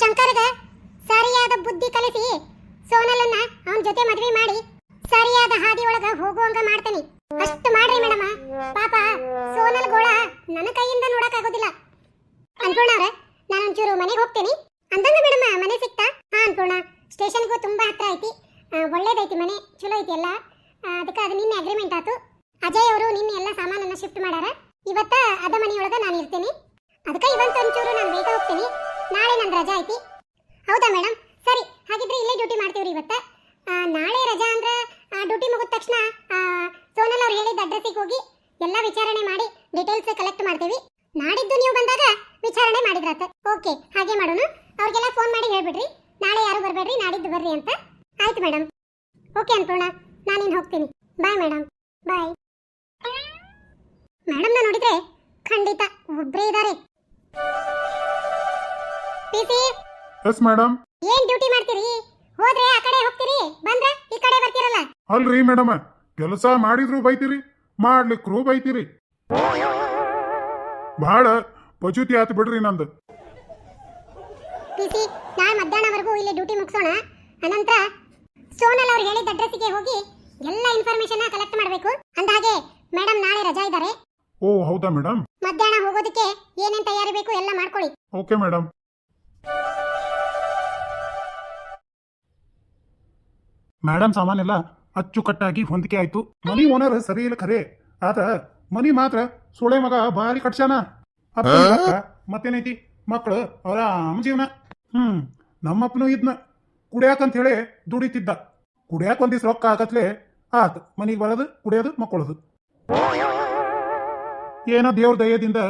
ಶಂಕರ್ಗ ಸರಿಯಾದ ಬುದ್ಧಿ ಕಲಿಸಿ ಸೋನಲನ್ನ ಅವನ ಜೊತೆ ಮದುವೆ ಮಾಡಿ ಸರಿಯಾದ ಹಾದಿ ಒಳಗ ಹೋಗುವಂಗ ಮಾಡ್ತೇನೆ. ಅಷ್ಟು ಮಾಡ್ರಿ ಮೇಡಮ. ಪಾಪ ಸೋನಲ್ ಗೋಳ ನನ್ನ ಕೈಯಿಂದ ನೋಡಕ್ ಆಗೋದಿಲ್ಲ ಅನ್ಪೂರ್ಣ ಅವ್ರೆ, ನಾನು ಒಂಚೂರು ಮನೆಗೆ ಹೋಗ್ತೇನೆ. ಅಂದಂಗ ಮೇಡಮ, ಮನೆ ಸಿಕ್ತಾ? ಹಾ ಅನ್ಪೂರ್ಣ ಸ್ಟೇಷನ್ಗೂ ತುಂಬಾ ಹತ್ರ ಐತಿ. ಒಳ್ಳೇದೈತಿ ಮನೆ, ಚಲೋ ಐತಿ ಎಲ್ಲ. ಅದಕ್ಕೆ ಅದು ನಿನ್ನೆ ಅಗ್ರಿಮೆಂಟ್ ಆತು. ಅಜಯ್ ಅವರು ನಿನ್ನೆ ಎಲ್ಲ ಸಾಮಾನನ್ನ ಶಿಫ್ಟ್ ಮಾಡ್ಯಾರ ಇವತ್ತ ಅದ ಮನೆಯೊಳಗ ನಾನು ಇರ್ತೀನಿ. ಅದಕ್ಕೆ ಇವತ್ತು ಒಂಚೂರು ನಾನು ಬೇಗ ಹೋಗ್ತೀನಿ. ನಾಳೆ ನನ್ನ ರಜಾ ಐತಿ. ಹೌದಾ ಮೇಡಮ್ ಸರಿ, ಹಾಗಿದ್ರೆ ಇಲ್ಲೇ ಡ್ಯೂಟಿ ಮಾಡ್ತೀವ್ರಿ ಇವತ್ತ. ನಾಳೆ ರಜಾ ಅಂದ್ರೆ ಡ್ಯೂಟಿ ಮುಗಿದ ತಕ್ಷಣ ಸೋನಲ್ ಅವ್ರು ಹೇಳಿದ ಅಡ್ರೆಸ್ಸಿಗೆ ಹೋಗಿ ಎಲ್ಲ ವಿಚಾರಣೆ ಮಾಡಿ ಡೀಟೇಲ್ಸ್ ಕಲೆಕ್ಟ್ ಮಾಡ್ತೀವಿ. ನಾಡಿದ್ದು ನೀವು ಬಂದಾಗ ವಿಚಾರಣೆ ಮಾಡಿದ್ರಾತ. ಓಕೆ ಹಾಗೆ ಮಾಡೋಣ. ಅವ್ರಿಗೆಲ್ಲ ಫೋನ್ ಮಾಡಿ ಹೇಳ್ಬಿಡ್ರಿ. ನಾಳೆ ಯಾರು ಬರಬೇಡ್ರಿ, ನಾಡಿದ್ದು ಬರ್ರಿ ಅಂತ. ಆಯ್ತು ಮೇಡಮ್ ಓಕೆ ಅನ್ಪೂರ್ಣ, ನಾನಿನ್ ಹೋಗ್ತೀನಿ. ಬಾಯ್ ಮೇಡಮ್ ಬಾಯ್ ಮೇಡಮ್ನ ನೋಡಿದ್ರೆ ಖಂಡಿತ ಒಬ್ಬರೇ ಇದ್ದಾರೆ ಪಿಸಿ? ಎಸ್ ಮೇಡಮ್ ಏನ್ ಡ್ಯೂಟಿ ಮಾಡ್ತೀರಿ? ಹೋದ್ರೆ ಆ ಕಡೆ ಹೋಗ್ತೀರಿ ಬಂದ್ರೆ ಈ ಕಡೆ ಬರ್ತೀರಲ್ಲ? ಅಲ್ರಿ ಮೇಡಮ್ ಕೆಲಸ ಮಾಡಿದ್ರು ಬೈತೀರಿ ಮಾಡ್ಲಿಕ್ರು ಬೈತೀರಿ. ಬಹಳ ಪಚುತಿ ಆತು ಬಿಡ್ರಿ ನಂದು. ಪಿಸಿ ನಾಳೆ ಮಧ್ಯಾಹ್ನವರೆಗೂ ಇಲ್ಲಿ ಡ್ಯೂಟಿ ಮುಗಿಸೋಣ. ಅನಂತರ ಸೋನಲ್ ಅವ್ರು ಹೇಳಿದ ಅಡ್ರೆಸ್ಸಿಗೆ ಹೋಗಿ ಎಲ್ಲ ಇನ್ಫಾರ್ಮೇಶನ್ ಕಲೆಕ್ಟ್ ಮಾಡಬೇಕು. ಅಂದಹಾಗೆ ಮೇಡಮ್ ನಾಳೆ ರಜಾ ಇದ್ದಾರೆ ಓ ಹೌದಾ ಮೇಡಮ್ ಮಧ್ಯಾಹ್ನ ಹೋಗೋದಕ್ಕೆ ಏನೇನ್ ತಯಾರಿ ಬೇಕು ಎಲ್ಲ ಮಾಡ್ಕೊಳ್ಳಿ. ಓಕೆ ಮೇಡಮ್ ಮೇಡಮ್ ಸಾಮಾನೆಲ್ಲ ಅಚ್ಚುಕಟ್ಟಾಗಿ ಹೊಂದಿಕೆ ಆಯ್ತು ಮನಿ ಓನರ್ ಸರಿ ಇಲ್ಲ ಖರೆ ಆದ್ರ ಮನಿ ಮಾತ್ರ ಸೊಳೆ ಮಗ ಭಾರಿ ಕಟ್ಸಾನ ಮತ್ತೇನೈತಿ ಮಕ್ಕಳು ಅವರ ಜೀವನ ಹ್ಮ್ ನಮ್ಮಪ್ಪನು ಇದ್ನ ಕುಡಿಯಾಕಂತ ಹೇಳಿ ದುಡಿತಿದ್ದ ಕುಡಿಯಾಕ ಒಂದಿವ್ಸ ರೊಕ್ಕ ಆಗತ್ಲೆ ಆತ ಮನಿಗೆ ಬರೋದು ಕುಡಿಯೋದು ಮಕ್ಕಳದು ಏನೋ ದೇವ್ರ ದಯದಿಂದ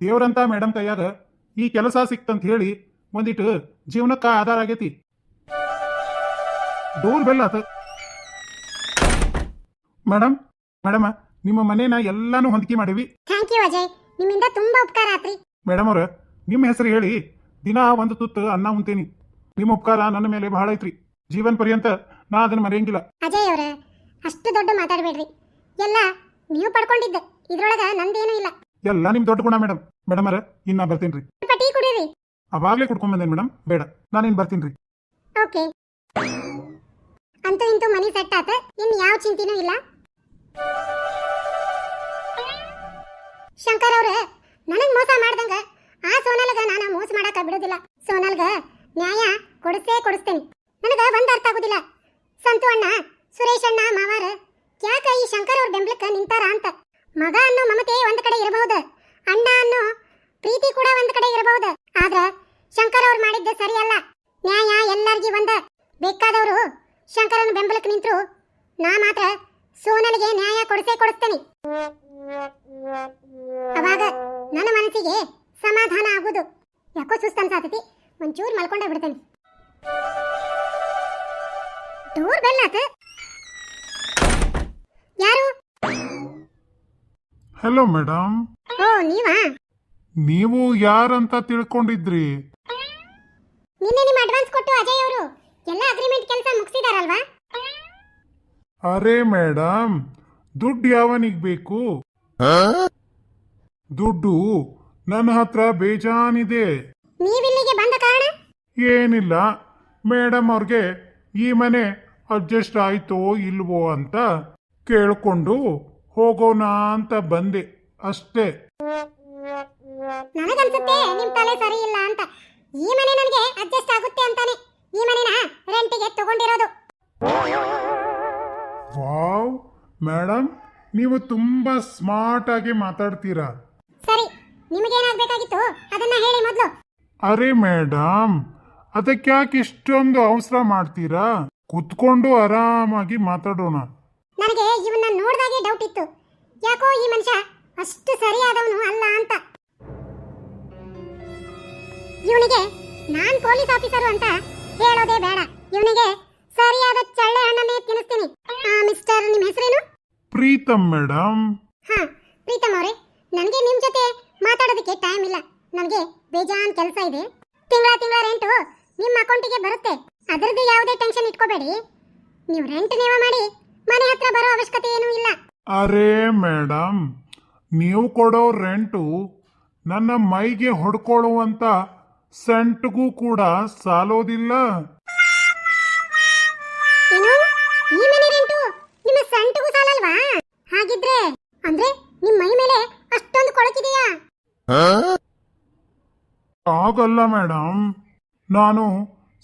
ದೇವ್ರಂತ ಮೇಡಮ್ ಕೈಯಾಗ ಈ ಕೆಲಸ ಸಿಕ್ತಂತ ಹೇಳಿ ಒಂದಿಟ್ಟು ಜೀವನಕ್ಕ ಆಧಾರ ಆಗೈತಿ. ಡೋರ್ ಬೆಲ್ ಆತ. ಮೇಡಮ್ ಮೇಡಮ ನಿಮ್ಮ ಮನೇನ ಎಲ್ಲಾನು ಹೊಂದಿಕೆ ಮಾಡೀವಿ. ಥ್ಯಾಂಕ್ ಯು ಅಜಯ್ ನಿಮ್ಮಿಂದ ತುಂಬಾ ಉಪಕಾರ ಆತ್ರಿ. ಮೇಡಮ್ ಅವ್ರ ನಿಮ್ಮ ಹೆಸರು ಹೇಳಿ ದಿನ ಒಂದು ತುತ್ತು ಅನ್ನ ಉಂತೇನಿ. ನಿಮ್ಮ ಉಪಕಾರ ನನ್ನ ಮೇಲೆ ಬಹಳ ಐತ್ರಿ. ಜೀವನ್ ಪರ್ಯಂತ ನಾ ಅದನ್ನ ಮರೆಯಂಗಿಲ್ಲ. ಅಜಯ್ ಅವ್ರ ಅಷ್ಟು ದೊಡ್ಡ ಮಾತಾಡಬೇಡ್ರಿ. ಎಲ್ಲ ನೀವು ಪಡ್ಕೊಂಡಿದ್ದೆ ಇದ್ರೊಳಗ ನಂದೇನೂ ಇಲ್ಲ. ಎಲ್ಲ ನಿಮ್ ದೊಡ್ಡ ಗುಣ ಮೇಡಮ್ ಮೇಡಮ್ ಅವ್ರ ಇನ್ನ ಬರ್ತೀನಿ ಟೀ ಕುಡೀರಿ. ಅವಾಗ್ಲೇ ಕುಡ್ಕೊಂಡ್ ಬಂದೇನ್ ಮೇಡಮ್ ಬೇಡ ನಾನಿನ್ ಬರ್ತೀನಿ ಓಕೆ ಅಂತೂ ಇಂತೂ ಮನಿ ಸೆಟ್ ಆತ. ಇನ್ ಯಾವ ಚಿಂತಿನೂ ಇಲ್ಲ. ಶಂಕರ್ ಅವ್ರ, ನನಗ್ ಮೋಸ ಮಾಡ್ದಂಗ. ಆ ಸೋನಲ್ಗ ನಾನ ಮೋಸ ಮಾಡಾಕ ಬಿಡುದಿಲ್ಲ ಸೋನಲ್ಗ ನ್ಯಾಯ ಕೊಡಿಸೇ ಕೊಡಿಸ್ತೇನೆ. ನನಗ ಒಂದ್ ಅರ್ಥ ಆಗುದಿಲ್ಲ. ಸಂತು ಅಣ್ಣ, ಸುರೇಶ್ ಅಣ್ಣ, ಮಾವಾರ, ಯಾಕ ಈ ಶಂಕರ್ ಅವ್ರ ಬೆಂಬಲಕ್ಕ ನಿಂತಾರ ಅಂತ. ಮಗ ಅನ್ನೋ ಮಮತೆ ಒಂದ್ ಕಡೆ ಇರಬಹುದು. ಅಣ್ಣ ಅನ್ನೋ ಪ್ರೀತಿ ಕೂಡ ಒಂದ್ ಕಡೆ ಇರಬಹುದು. ಆದ್ರ ಶಂಕರ್ ಅವ್ರು ಮಾಡಿದ್ದ ಸರಿಯಲ್ಲ. ನ್ಯಾಯ ಎಲ್ಲರಿಗೂ ಒಂದ. ಬೇಕಾದವರು ಶಂಕರನ ಬೆಂಬಲಕ್ಕೆ ನಿಂತರು. ನಾ ಮಾತ್ರ ಸೋನಲ್ಗೆ ನ್ಯಾಯ ಕೊಡಿಸೇ ಕೊಡಿಸ್ತೇನೆ. ಅವಾಗ ನನ್ನ ಮನಸ್ಸಿಗೆ ಸಮಾಧಾನ ಆಗುದು. ಯಾಕೋ ಸುಸ್ತು ಅನ್ಸಾತತಿ. ಒಂಚೂರು ಮಲ್ಕೊಂಡೇ ಬಿಡ್ತೇನೆ. ಡೋರ್ ಬೆಲ್ ಆತ. ಯಾರು? ಹಲೋ ಮೇಡಮ್ ಓ ನೀವಾ? ನೀವು ಯಾರಂತ ತಿಳ್ಕೊಂಡಿದ್ರಿ? ನಿನ್ನೆ ನಿಮ್ಮ ಅಡ್ವಾನ್ಸ್ ಕೊಟ್ಟು ಅಜಯ್ ಅವರು ಎಲ್ಲ ಅಗ್ರಿಮೆಂಟ್ ಕೆಲಸ ಮುಗಿಸಿದಾರಲ್ವಾ? ಅರೆ ಮೇಡಮ್ ದುಡ್ಡು ಯಾವನಿಗೆ ಬೇಕು? ದುಡ್ಡು ನನ್ನ ಹತ್ರ ಬೇಜಾನಿದೆ. ನೀವಿಲ್ಲಿಗೆ ಬಂದ ಕಾರಣ? ಏನಿಲ್ಲ ಮೇಡಮ್ ಅವ್ರಿಗೆ ಈ ಮನೆ ಅಡ್ಜಸ್ಟ್ ಆಯ್ತೋ ಇಲ್ವೋ ಅಂತ ಕೇಳ್ಕೊಂಡು ಹೋಗೋಣ ಅಂತ ಬಂದೆ ಅಷ್ಟೇ. ನನಗನ್ಸುತ್ತೆ ನಿಮ್ ತಲೆ ಸರಿ ಇಲ್ಲ ಅಂತ. ಈ ಮನೆ ನನಗೆ ಅಡ್ಜಸ್ಟ್ ಆಗುತ್ತೆ ಅಂತಾನೆ. ಈ ಮನೆನ ರೆಂಟಿಗೆ ತಗೊಂಡಿರೋದು. ವಾವ್ ಮೇಡಮ್ ನೀವು ತುಂಬಾ ಸ್ಮಾರ್ಟ್ ಆಗಿ ಮಾತಾಡ್ತೀರಾ. ಸರಿ ನಿಮಗೇನಾಗಬೇಕಾಗಿತ್ತು? ಅದನ್ನ ಹೇಳಿ ಮೊದಲು. ಅರೆ ಮೇಡಮ್ ಅದಕ್ಕೆ ಯಾಕೆ ಇಷ್ಟೊಂದು ಅವಸರ ಮಾಡ್ತೀರಾ? ಕುತ್ಕೊಂಡು ಆರಾಮಾಗಿ ಮಾತಾಡೋಣ. ನನಗೆ ಇವನ್ನ ನೋಡಿದಾಗೆ ಡೌಟ್ ಇತ್ತು. ಯಾಕೋ ಈ ಮನುಷ್ಯ ಅಷ್ಟು ಸರಿಯಾದವನು ಅಲ್ಲ ಅಂತ. ಇವನಿಗೆ ನಾನ್ ಪೊಲೀಸ್ ಆಫೀಸರು ಅಂತ ಹೇಳೋದೇ ಬೇಡ. ಇವನಿಗೆ ಸರಿಯಾದ ಚಳ್ಳೆ ಹಣ್ಣನ್ನೇ ತಿನ್ನಿಸ್ತೀನಿ. ಆ ಮಿಸ್ಟರ್ ನಿಮ್ಮ ಹೆಸರೇನು? ಪ್ರೀತಮ್ ಮೇಡಮ್. ಹಾ ಪ್ರೀತಮ್ ಅವರೇ. ನನಗೆ ನಿಮ್ಮ ಜೊತೆ ಮಾತಾಡೋದಕ್ಕೆ ಟೈಮ್ ಇಲ್ಲ. ನನಗೆ ಬೇಜಾನ್ ಕೆಲಸ ಇದೆ. ತಿಂಗಳ ತಿಂಗಳ ರೆಂಟು ನಿಮ್ಮ ಅಕೌಂಟಿಗೆ ಬರುತ್ತೆ. ಅದರದ್ದು ಯಾವುದೇ ಟೆನ್ಷನ್ ಇಟ್ಕೋಬೇಡಿ. ನೀವು ರೆಂಟ್ ನೇಮ ಮಾಡಿ ಮನೆ ಹತ್ರ ಬರೋ ಅವಶ್ಯಕತೆ ಏನೂ ಇಲ್ಲ. ಅರೆ ಮೇಡಮ್ ನೀವು ಕೊಡೋ ರೆಂಟು ನನ್ನ ಮೈಗೆ ಹೊಡ್ಕೊಳ್ಳುವಂತ ಸೆಂಟ್ಗೂ ಕೂಡ ಸಾಲೋದಿಲ್ಲ. ಏನು? ಈ ಮನೆ ರೆಂಟು? ನಿಮ್ಮ ಸಂಟಿಗೂ ಸಾಲಲ್ವಾ? ಹಾಗಿದ್ರೆ ಅಂದ್ರೆ ನಿಮ್ಮ ಮೈ ಮೇಲೆ ಅಷ್ಟೊಂದು ಕೊಳಕಿದೆಯಾ? ಆಗಲ್ಲ ಮೇಡಮ್ ನಾನು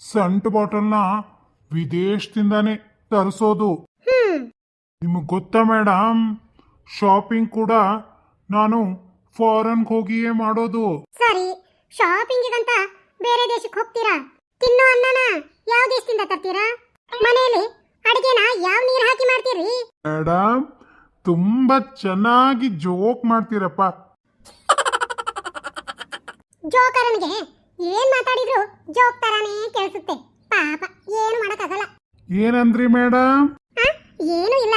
ಸೆಂಟ್ ಬಾಟಲ್ನ ವಿದೇಶದಿಂದಾನೇ ತರಿಸೋದು. ಹ್ಮ್. ನಿಮಗೆ ಗೊತ್ತಾ ಮೇಡಮ್ ಶಾಪಿಂಗ್ ಕೂಡ ನಾನು ಫಾರಿನ್ಗೆ ಹೋಗಿಯೇ ಮಾಡೋದು. ಸರಿ ಶಾಪಿಂಗಿಗಂತ ಬೇರೆ ದೇಶಕ್ಕೆ ಹೋಗ್ತೀರಾ? ತಿನ್ನೋ ಅನ್ನನ ಯಾವ ದೇಶದಿಂದ ತರ್ತೀರಾ? ಮನೆಯಲ್ಲಿ ಅಡಿಗೆನ ಯಾವ ನೀರು ಹಾಕಿ ಮಾಡ್ತೀರಿ? ಮೇಡಮ್ ತುಂಬಾ ಚೆನ್ನಾಗಿ ಜೋಕ್ ಮಾಡ್ತೀರಪ್ಪ. ಜೋಕರನಿಗೆ ಏನ್ ಮಾತಾಡಿದ್ರು ಜೋಕ್ ತರಾನೇ ಕೇಳಿಸುತ್ತೆ. ಪಾಪ ಏನು ಮಾಡಕ್ಕಾಗಲ್ಲ. ಏನಂದ್ರಿ ಮೇಡಮ್ ಏನು ಏನೂ ಇಲ್ಲ.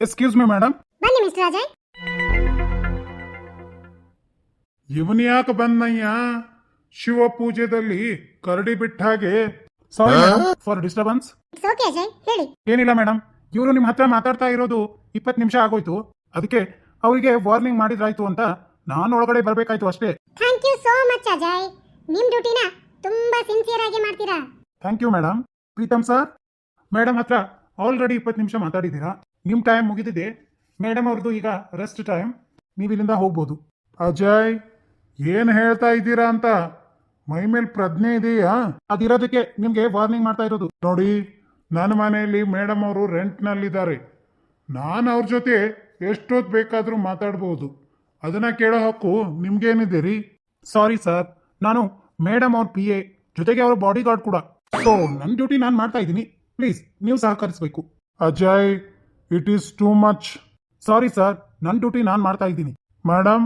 ಎಕ್ಸ್ಕ್ಯೂಸ್ ಮಿ ಮೇಡಮ್ ಬನ್ನಿ ಮಿಸ್ಟರ್ ಅಜಯ್ ಇವನ್ ಯಾಕೆ ಬಂದಯ್ಯ? ಶಿವ ಪೂಜೆದಲ್ಲಿ ಕರಡಿ ಬಿಟ್ಟ ಹಾಗೆ. Sorry for disturbance it's okay Ajay ಹೇಳಿ. ಏನಿಲ್ಲ ಮೇಡಮ್ ಇವರು ನಿಮ್ಮ ಹತ್ರ ಮಾತಾಡ್ತಾ ಇರೋದು ಇಪ್ಪತ್ತು ನಿಮಿಷ ಆಗೋಯ್ತು. ಅದಕ್ಕೆ ಅವರಿಗೆ ವಾರ್ನಿಂಗ್ ಮಾಡಿದ್ರಾಯ್ತು ಅಂತ ನಾನು ಒಳಗಡೆ ಬರಬೇಕಾಯ್ತು ಅಷ್ಟೇ. Thank you so much Ajay ನಿಮ್ ಡ್ಯೂಟಿನ ತುಂಬಾ ಸಿನ್ಸಿಯರ್ ಆಗಿ ಮಾಡ್ತೀರಾ? Thank you madam Preetam sir madam ಹತ್ರ ಆಲ್ರೆಡಿ ಇಪ್ಪತ್ ನಿಮಿಷ ಮಾತಾಡಿದ್ದೀರಾ? ನಿಮ್ಮ ಟೈಮ್ ಮುಗಿದಿದೆ. ಮೇಡಮ್ ಅವ್ರದ್ದು ಈಗ ರೆಸ್ಟ್ ಟೈಮ್ ನೀವು ಇಲ್ಲಿಂದ ಹೋಗ್ಬೋದು. ಅಜಯ್ ಏನು ಹೇಳ್ತಾ ಇದ್ದೀರಾ ಅಂತ? ಮೈ ಮೇಲೆ ಪ್ರಜ್ಞೆ ಇದೆಯಾ? ಅದಿರೋದಕ್ಕೆ ನಿಮಗೆ ವಾರ್ನಿಂಗ್ ಮಾಡ್ತಾ ಇರೋದು. ನೋಡಿ ನನ್ನ ಮನೆಯಲ್ಲಿ ಮೇಡಮ್ ಅವರು ರೆಂಟ್ನಲ್ಲಿದ್ದಾರೆ ನಾನು ಅವ್ರ ಜೊತೆ ಎಷ್ಟೊತ್ತು ಬೇಕಾದರೂ ಮಾತಾಡ್ಬೋದು. ಅದನ್ನ ಕೇಳೋ ಹಕ್ಕು ನಿಮ್ಗೇನಿದೆ ರೀ ಸಾರಿ ಸರ್ ನಾನು ಮೇಡಮ್ ಅವ್ರ ಪಿ ಎ ಜೊತೆಗೆ ಅವ್ರ ಬಾಡಿ ಗಾರ್ಡ್ ಕೂಡ. ಸೊ ನನ್ನ ಡ್ಯೂಟಿ ನಾನು ಮಾಡ್ತಾ ಇದ್ದೀನಿ. ಪ್ಲೀಸ್ ನೀವು ಸಹಕರಿಸಬೇಕು. Ajay it is too much sorry sir ನನ್ನ ಡ್ಯೂಟಿ ನಾನು ಮಾಡ್ತಾ ಇದ್ದೀನಿ. ಮೇಡಮ್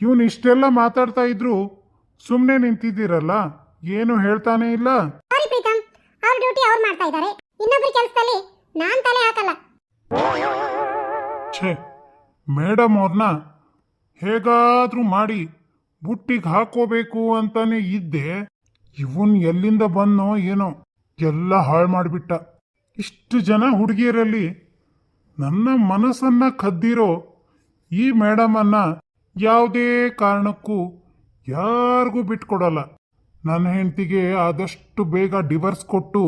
ಇವನು ಇಷ್ಟೆಲ್ಲ ಮಾತಾಡ್ತಾ ಇದ್ರು ಸುಮ್ಮನೆ ನಿಂತಿದ್ದೀರಲ್ಲ? ಏನು ಹೇಳ್ತಾನೆ ಇಲ್ಲ. ಸಾರಿ ಪ್ರೀತಮ್. ಅವ್ರ ಡ್ಯೂಟಿ ಅವ್ರು ಮಾಡ್ತಾ ಇದ್ದಾರೆ ಇನ್ನೊಬ್ರ ಕೆಲಸದಲ್ಲಿ ನಾನ್ ತಲೆ ಹಾಕಲ್ಲ. ಛೇ ಮೇಡಮ್ ಅವ್ರನ್ನ ಹೇಗಾದ್ರೂ ಮಾಡಿ ಬುಟ್ಟಿಗೆ ಹಾಕೋಬೇಕು ಅಂತಾನೆ ಇದ್ದೆ. ಇವನ್ ಎಲ್ಲಿಂದ ಬಂದೋ ಏನೋ ಎಲ್ಲ ಹಾಳು ಮಾಡಿಬಿಟ್ಟ. ಇಷ್ಟು ಜನ ಹುಡುಗಿಯರಲ್ಲಿ ನನ್ನ ಮನಸ್ಸನ್ನ ಕದ್ದಿರೋ ಈ ಮೇಡಮನ್ನ ಯಾವುದೇ ಕಾರಣಕ್ಕೂ ಯಾರಿಗೂ ಬಿಟ್ಕೊಡಲ್ಲ. ನನ್ನ ಹೆಂಡತಿಗೆ ಆದಷ್ಟು ಬೇಗ ಡಿವರ್ಸ್ ಕೊಟ್ಟು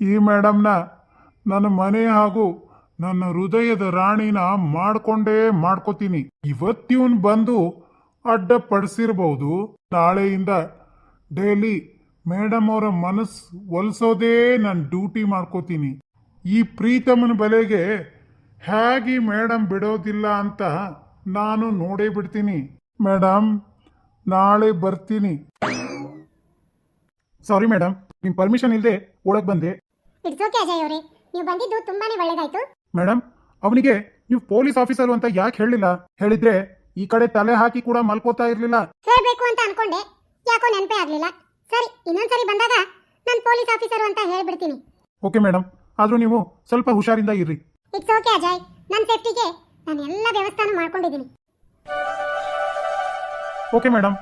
ಈ ಮೇಡಮ್ನ ನನ್ನ ಮನೆ ಹಾಗೂ ನನ್ನ ಹೃದಯದ ರಾಣಿನ ಮಾಡ್ಕೊಂಡೇ ಮಾಡ್ಕೋತೀನಿ. ಇವತ್ತಿವನ್ ಬಂದು ಅಡ್ಡಪಡಿಸಿರ್ಬೋದು. ನಾಳೆಯಿಂದ ಡೈಲಿ ಮೇಡಮ್ ಅವರ ಮನಸ್ಸು ಒಲಿಸೋದೇ ನಾನು ಡ್ಯೂಟಿ ಮಾಡ್ಕೋತೀನಿ. ಈ ಪ್ರೀತಮನ ಬೆಲೆಗೆ ಹೇಗೆ ಮೇಡಮ್ ಬಿಡೋದಿಲ್ಲ ಅಂತ ನಾನು ನೋಡೇ ಬಿಡ್ತೀನಿ. ಮೇಡಮ್ ನಾಳೆ ಬರ್ತೀನಿ. ಸಾರಿ ಮೇಡಮ್ ನಿಮ್ಮ ಪರ್ಮಿಷನ್ ಇಲ್ಲದೆ ಒಳಗೆ ಬಂದೆ. ಇಟ್ಸ್ ಓಕೆ ಅಜಯ್ ಅವರೇ. ನೀವು ಬಂದಿದ್ದು ತುಂಬಾನೇ ಒಳ್ಳೇದಾಯ್ತು. ಮೇಡಮ್ ಅವನಿಗೆ ನೀವು ಪೊಲೀಸ್ ಆಫೀಸರ್ ಅಂತ ಯಾಕೆ ಹೇಳಿಲ್ಲ? ಹೇಳಿದ್ರೆ ಈ ಕಡೆ ತಲೆ ಹಾಕಿ ಕೂಡ ಮಲ್ಕೋತಾ ಇರ್ಲಿಲ್ಲ. ಹೇಳ್ಬೇಕು ಅಂತ ಅನ್ಕೊಂಡೆ. ಯಾಕೋ ನೆನಪೇ ಆಗ್ಲಿಲ್ಲ. ಸರಿ ಇನ್ನೊಂದ್ಸರಿ ಬಂದಾಗ ನಾನು ಪೊಲೀಸ್ ಆಫೀಸರ್ ಅಂತ ಹೇಳ್ಬಿಡ್ತೀನಿ. ಓಕೆ ಮೇಡಮ್ ಆದ್ರೂ ನೀವು ಸ್ವಲ್ಪ ಹುಷಾರಿಂದ ಇರ್ರಿ. ಇಟ್ಸ್ ಓಕೆ ಅಜಯ್ ನನ್ನ ಸೇಫ್ಟಿಗೆ ನಾನು ಎಲ್ಲ ವ್ಯವಸ್ಥೆನೂ ಮಾಡ್ಕೊಂಡಿದ್ದೀನಿ. ಓಕೆ ಮೇಡಂ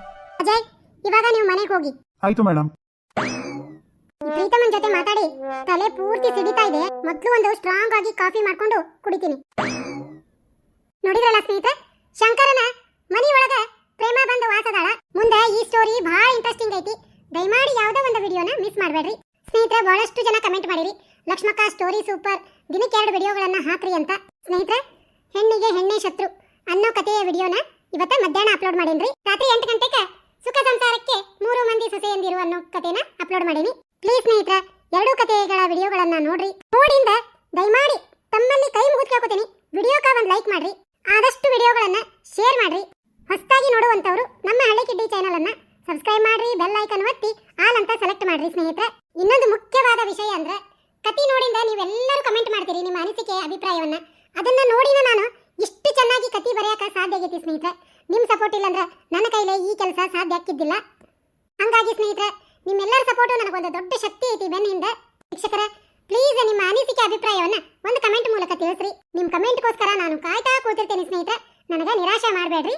ಅಜಯ್ ಇವಾಗ ನೀವು ಮನೆಗೆ ಹೋಗಿ. ಆಯ್ತು ಮೇಡಂ ಈ ಪ್ರೀತಮನ್ ಜೊತೆ ಮಾತಾಡಿ ತಲೆ ಪೂರ್ತಿ ಸಿಡಿತಾ ಇದೆ. ಮೊದಲು ಒಂದು ಸ್ಟ್ರಾಂಗ್ ಆಗಿ ಕಾಫಿ ಮಾಡ್ಕೊಂಡು ಕುಡಿತೀನಿ. ನೋಡಿದ್ರಲ್ಲ ಸ್ನೇಹಿತರೆ ಶಂಕರನ ಮನೆಯೊಳಗ ಪ್ರೇಮ ಬಂದು ವಾಸದಾಳ. ಮುಂದೆ ಈ ಸ್ಟೋರಿ ಬಹಳ ಇಂಟ್ರೆಸ್ಟಿಂಗ್ ಐತಿ. ದಯಮಾಡಿ ಯಾವುದೋ ಒಂದು ವಿಡಿಯೋನ ಮಿಸ್ ಮಾಡಬೇಡ್ರಿ. ಸ್ನೇಹಿತರೆ ಬಹಳಷ್ಟು ಜನ ಕಮೆಂಟ್ ಮಾಡಿರಿ. ಲಕ್ಷ್ಮಕ್ಕ ಸ್ಟೋರಿ ಸೂಪರ್ ದಿನಕ್ಕೆ ಎರಡು ವಿಡಿಯೋಗಳನ್ನ ಹಾಕ್ರಿ ಅಂತ. ಸ್ನೇಹಿತರೆ ಹೆಣ್ಣಿಗೆ ಹೆಣ್ಣೇ ಶತ್ರು ಅನ್ನೋ ಕಥೆಯ ವಿಡಿಯೋನ ಇವತ್ತ ಮಧ್ಯಾಹ್ನ ಅಪ್ಲೋಡ್ ಮಾಡೀನ್ರಿ? ರಾತ್ರಿ ಎಂಟು ಗಂಟೆಗೆ ಸುಖ ಸಂಸಾರಕ್ಕೆ ಮೂರು ಮಂದಿ ಸೊಸೆಯಂದಿರು ಅನ್ನೋ ಕಥೆನ ಅಪ್ಲೋಡ್ ಮಾಡೀನಿ. ಪ್ಲೀಸ್ ಸ್ನೇಹಿತರ, ಎರಡೂ ಕಥೆಗಳ ವಿಡಿಯೋಗಳನ್ನ ನೋಡ್ರಿ. ನೋಡಿಂದ ದಯಮಾಡಿ ತಮ್ಮಲ್ಲಿ ಕೈ ಮುಗಿದು ಕೇಳ್ಕೊತೀನಿ. ವಿಡಿಯೋಕ ಒಂದು ಲೈಕ್ ಮಾಡ್ರಿ. ಆದಷ್ಟು ವಿಡಿಯೋಗಳನ್ನ ಶೇರ್ ಮಾಡ್ರಿ. ಹೊಸದಾಗಿ ನೋಡುವಂತವರು ನಮ್ಮ ಹಳ್ಳಿ ಕಿಡ್ಡಿ ಚಾನೆಲ್ ಅನ್ನ ಸಬ್ಸ್ಕ್ರೈಬ್ ಮಾಡ್ರಿ ಬೆಲ್ ಐಕನ್ ಒತ್ತಿ ಆಲ್ ಅಂತ ಸೆಲೆಕ್ಟ್ ಮಾಡ್ರಿ ಸ್ನೇಹಿತರೆ. ಇನ್ನೊಂದು ಮುಖ್ಯವಾದ ವಿಷಯ ಅಂದ್ರೆ ಕತಿ ನೋಡಿಂದ ನೀವೆಲ್ಲರೂ ಕಮೆಂಟ್ ಮಾಡ್ತೀರಿ ನಿಮ್ಮ ಅನಿಸಿಕೆ, ಅಭಿಪ್ರಾಯವನ್ನ. ಅದನ್ನ ನೋಡಿನ ನಾನು ಇಷ್ಟು ಚೆನ್ನಾಗಿ ಕತೆ ಬರೆಯಕ ಸಾಧ್ಯ ಆಗೈತಿ ಸ್ನೇಹಿತರೆ. ನಿಮ್ಮ ಸಪೋರ್ಟ್ ಇಲ್ಲಂದ್ರೆ ನನ್ನ ಕೈಯಲ್ಲಿ ಈ ಕೆಲಸ ಸಾಧ್ಯ ಆಗ್ತಿದ್ದಿಲ್ಲ. ಹಂಗಾಗಿ ಸ್ನೇಹಿತರೆ, ನಿಮ್ಮೆಲ್ಲರ ಸಪೋರ್ಟು ನನಗೊಂದು ದೊಡ್ಡ ಶಕ್ತಿ ಐತಿ ಬೆನ್ನಿಂದ ವೀಕ್ಷಕರೇ ಪ್ಲೀಸ್ ನಿಮ್ಮ ಅನಿಸಿಕೆ ಅಭಿಪ್ರಾಯವನ್ನ ಒಂದು ಕಮೆಂಟ್ ಮೂಲಕ ತಿಳಿಸ್ರಿ. ನಿಮ್ಮ ಕಮೆಂಟ್ಗೋಸ್ಕರ ನಾನು ಕಾಯ್ತಾ ಕೂತಿರ್ತೇನೆ ಸ್ನೇಹಿತರೆ. ನನಗೆ ನಿರಾಶೆ ಮಾಡಬೇಡ್ರಿ.